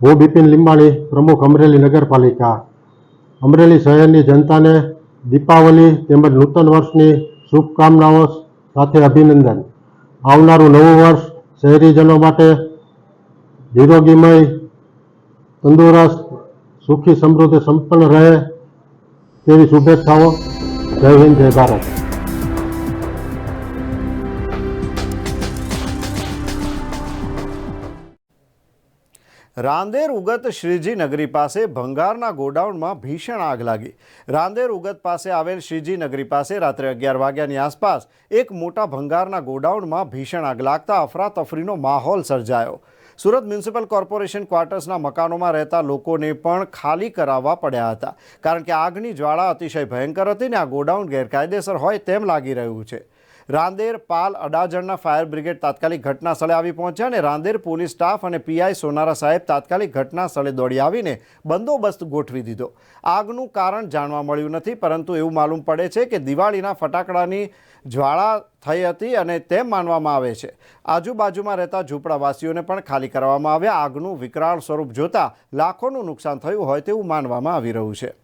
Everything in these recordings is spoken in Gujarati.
હું બિપિન લીંબાણી, પ્રમુખ અમરેલી નગરપાલિકા. અમરેલી શહેરની જનતાને દીપાવલી તેમજ નૂતન વર્ષની શુભકામનાઓ સાથે અભિનંદન. આવનારું નવું વર્ષ શહેરીજનો માટે નિરોગીમય, તંદુરસ્ત, સુખી, સમૃદ્ધ, સંપન્ન રહે તેવી શુભેચ્છાઓ. જય હિન્દ, જય ભારત. રાંદેર ઉગત શ્રીજી નગરી પાસે ભંગારના ગોડાઉનમાં ભીષણ આગ લાગી. રાંદેર ઉગત પાસે આવેલ શ્રીજી નગરી પાસે રાત્રે અગિયાર વાગ્યાની આસપાસ એક મોટા ભંગારના ગોડાઉનમાં ભીષણ આગ લાગતા અફરાતફરીનો માહોલ સર્જાયો. સુરત મ્યુનિસિપલ કોર્પોરેશન ક્વાર્ટર્સના મકાનોમાં રહેતા લોકોને પણ ખાલી કરાવવા પડ્યા હતા. કારણ કે આગની જ્વાળા અતિશય ભયંકર હતી ને આ ગોડાઉન ગેરકાયદેસર હોય તેમ લાગી રહ્યું છે. રાંદેર પાલ અડાજણના ફાયર બ્રિગેડ તાત્કાલિક ઘટના સ્થળે આવી પહોંચ્યા અને રાંદેર પોલીસ સ્ટાફ અને પીઆઈ સોનારા સાહેબ તાત્કાલિક ઘટના સ્થળે દોડી આવીને બંદોબસ્ત ગોઠવી દીધો. આગનું કારણ જાણવા મળ્યું નથી, પરંતુ એવું માલુમ પડે છે કે દિવાળીના ફટાકડાની જ્વાળા થઈ હતી અને તેમ માનવામાં આવે છે. આજુબાજુમાં રહેતા ઝૂંપડાવાસીઓને પણ ખાલી કરવામાં આવ્યા. આગનું વિકરાળ સ્વરૂપ જોતા લાખોનું નુકસાન થયું હોય તેવું માનવામાં આવી રહ્યું છે.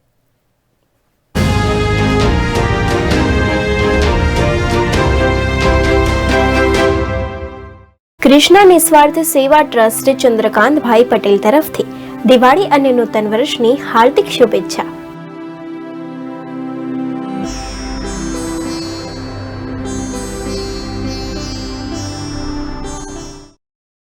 કૃષ્ણ નિસ્વાર્થ સેવા ટ્રસ્ટ ચંદ્રકાંતભાઈ પટેલ તરફથી દિવાળી અને નૂતન વર્ષની હાર્દિક શુભેચ્છા.